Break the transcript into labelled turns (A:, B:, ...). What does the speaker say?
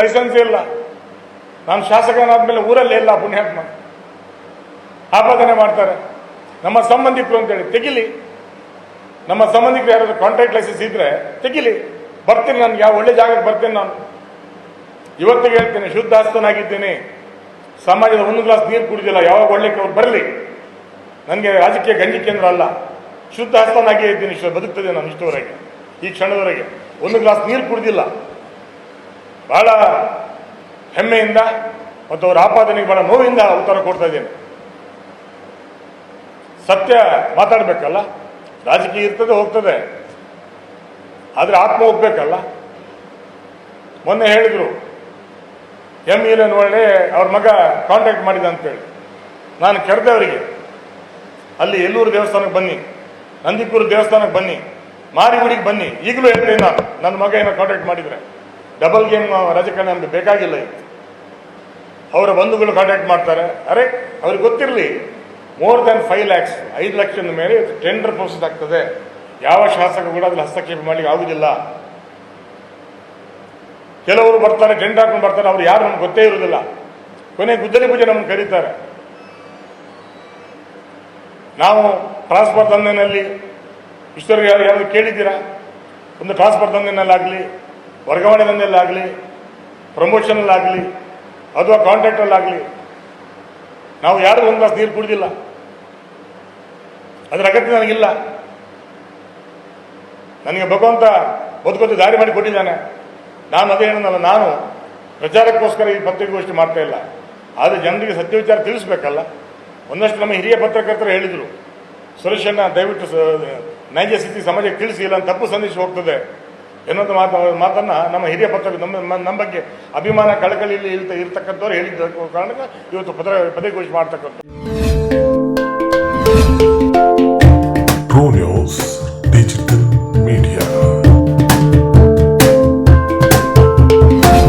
A: Licence ಇಲ್ಲ. ನಾನು ಶಾಸಕನಾದ್ಮೇಲೆ ಊರಲ್ಲೇ ಇಲ್ಲ ಪುಣ್ಯಾತ್ಮ. ಆಪಾದನೆ ಮಾಡ್ತಾರೆ. ನಮ್ಮ ಸಂಬಂಧಿಕರು ಅಂತೇಳಿ, ತೆಗಿಲಿ. ನಮ್ಮ ಸಂಬಂಧಿಕರು ಯಾರಾದರೂ ಕಾಂಟ್ರಾಕ್ಟ್ ಲೈಸೆನ್ಸ್ ಇದ್ರೆ ತೆಗಿಲಿ. ಬರ್ತೀನಿ ನಾನು, ಯಾವ ಒಳ್ಳೆ ಜಾಗಕ್ಕೆ ಬರ್ತೀನಿ ನಾನು. ಇವತ್ತಿಗೆ ಹೇಳ್ತೇನೆ ಶುದ್ಧ ಹಸ್ತನಾಗಿದ್ದೀನಿ ಸಮಾಜದ ಒಂದು ಗ್ಲಾಸ್ ನೀರು ಕುಡಿದಿಲ್ಲ, ಯಾವಾಗ ಒಳ್ಳೆ ಅವ್ರು ಬರಲಿ. ನನಗೆ ರಾಜಕೀಯ ಗಂಜಿ ಕೇಂದ್ರ ಅಲ್ಲ. ಶುದ್ಧ ಹಸ್ತನಾಗಿಯೇ ಇದ್ದೀನಿ ಬದುಕ್ತದೆ ನಾನು ಇಷ್ಟವರೆಗೆ. ಈ ಕ್ಷಣದವರೆಗೆ. ಒಂದು ಗ್ಲಾಸ್ ನೀರು ಕುಡಿದಿಲ್ಲ. ಬಹಳ ಹೆಮ್ಮೆಯಿಂದ ಮತ್ತು ಅವರ ಆಪಾದನೆಗೆ ಬಹಳ ನೋವಿಂದ ಉತ್ತರ ಕೊಡ್ತಾ ಇದ್ದೇನೆ. ಸತ್ಯ ಮಾತಾಡಬೇಕಲ್ಲ? ರಾಜಕೀಯ ಇರ್ತದೆ, ಹೋಗ್ತದೆ. ಆದರೆ ಆತ್ಮ ಹೋಗ್ಬೇಕಲ್ಲ? ಮೊನ್ನೆ ಹೇಳಿದರು ಎಂ ಇಲನ್ ಒಳ್ಳೆ ಅವ್ರ ಮಗ ಕಾಂಟ್ಯಾಕ್ಟ್ ಮಾಡಿದ ಅಂತೇಳಿ. ನಾನು ಕೆರೆದೆ ಅವರಿಗೆ. ಅಲ್ಲಿ ಎಲ್ಲೂರು ದೇವಸ್ಥಾನಕ್ಕೆ ಬನ್ನಿ. ನಂದಿಪುರ ದೇವಸ್ಥಾನಕ್ಕೆ ಬನ್ನಿ. ಮಾರಿಗುಡಿಗೆ ಬನ್ನಿ. ಈಗಲೂ ಹೇಳ್ತೇನೆ ನಾನು. ನನ್ನ ಮಗ ಏನೋ ಕಾಂಟ್ಯಾಕ್ಟ್ ಮಾಡಿದರೆ. ಡಬಲ್ ಗೇಮ್ ರಾಜಕಾರಣ ನಮಗೆ ಬೇಕಾಗಿಲ್ಲ ಅವರ ಬಂಧುಗಳು ಕಾಂಟ್ಯಾಕ್ಟ್ ಮಾಡ್ತಾರೆ. ಅರೆ, ಅವ್ರಿಗೆ ಗೊತ್ತಿರಲಿ ಮೋರ್ ದ್ಯಾನ್ ಫೈವ್ ಲ್ಯಾಕ್ಸ್ ಐದು ಲಕ್ಷದ ಮೇಲೆ ಟೆಂಡರ್ ಪ್ರೊಸೆಸ್ ಆಗ್ತದೆ. ಯಾವ ಶಾಸಕ ಕೂಡ ಅದ್ರಲ್ಲಿ ಹಸ್ತಕ್ಷೇಪ ಮಾಡಲಿಕ್ಕೆ ಆಗುದಿಲ್ಲ. ಕೆಲವರು ಬರ್ತಾರೆ ಟೆಂಡರ್ ಹಾಕೊಂಡು ಬರ್ತಾರೆ, ಅವ್ರು ಯಾರು ನಮ್ಗೆ ಗೊತ್ತೇ ಇರುವುದಿಲ್ಲ ಕೊನೆ ಗುದ್ದಲಿ ಪೂಜೆ ನಮ್ಮನ್ನು ಕರೀತಾರೆ. ನಾವು ಟ್ರಾನ್ಸ್ಫರ್ ದಂಧೆನಲ್ಲಿ ಇಷ್ಟರಿಗೆ ಯಾರು ಯಾರು ಕೇಳಿದ್ದೀರಾ? ಒಂದು ಟ್ರಾನ್ಸ್ಫರ್ ದಂಧೆನಲ್ಲಾಗಲಿ ವರ್ಗಾವಣೆ ದಂಧೆಯಲ್ಲಾಗಲಿ ಪ್ರಮೋಷನಲ್ಲಾಗಲಿ ಅಥವಾ ಕಾಂಟ್ರಾಕ್ಟಲ್ಲಾಗಲಿ ನಾವು ಯಾರು ಒಂದು ಗ್ಲಾಸ್ ನೀರು ಕುಡಿದಿಲ್ಲ. ಅದರ ಅಗತ್ಯ ನನಗಿಲ್ಲ. ನನಗೆ ಭಗವಂತ ಬದುಕೋದು ದಾರಿ ಮಾಡಿ ಕೊಟ್ಟಿದ್ದಾನೆ. ನಾನು ಅದೇ ಏನಲ್ಲ ನಾನು ಪ್ರಚಾರಕ್ಕೋಸ್ಕರ ಈ ಪತ್ರಿಕಾಗೋಷ್ಠಿ ಮಾಡ್ತಾ ಇಲ್ಲ. ಆದರೆ ಜನರಿಗೆ ಸತ್ಯ ವಿಚಾರ ತಿಳಿಸ್ಬೇಕಲ್ಲ. ಒಂದಷ್ಟು ನಮ್ಮ ಹಿರಿಯ ಪತ್ರಕರ್ತರು ಹೇಳಿದರು ಸುರೇಶನ್ನ ದಯವಿಟ್ಟು ನೈಜ ಸ್ಥಿತಿ ಸಮಾಜಕ್ಕೆ ತಿಳಿಸಿ, ಇಲ್ಲ ತಪ್ಪು ಸಂದೇಶ ಹೋಗ್ತದೆ. ಎನ್ನುವಂಥ ಮಾತು ಮಾತನ್ನು ನಮ್ಮ ಹಿರಿಯ ಪತ್ರ ನಮ್ಮ ನಮ್ಮ- ಬಗ್ಗೆ ಅಭಿಮಾನ ಕಳಕಳಿಯಲ್ಲಿ ಇರ್ತ ಇರ್ತಕ್ಕಂಥವ್ರು ಹೇಳಿದ್ದ ಕಾರಣಕ್ಕೆ ಇವತ್ತು ಪದೇ ಪತ್ರಿಕಾಗೋಷ್ಠಿ ಮಾಡ್ತಕ್ಕಂಥ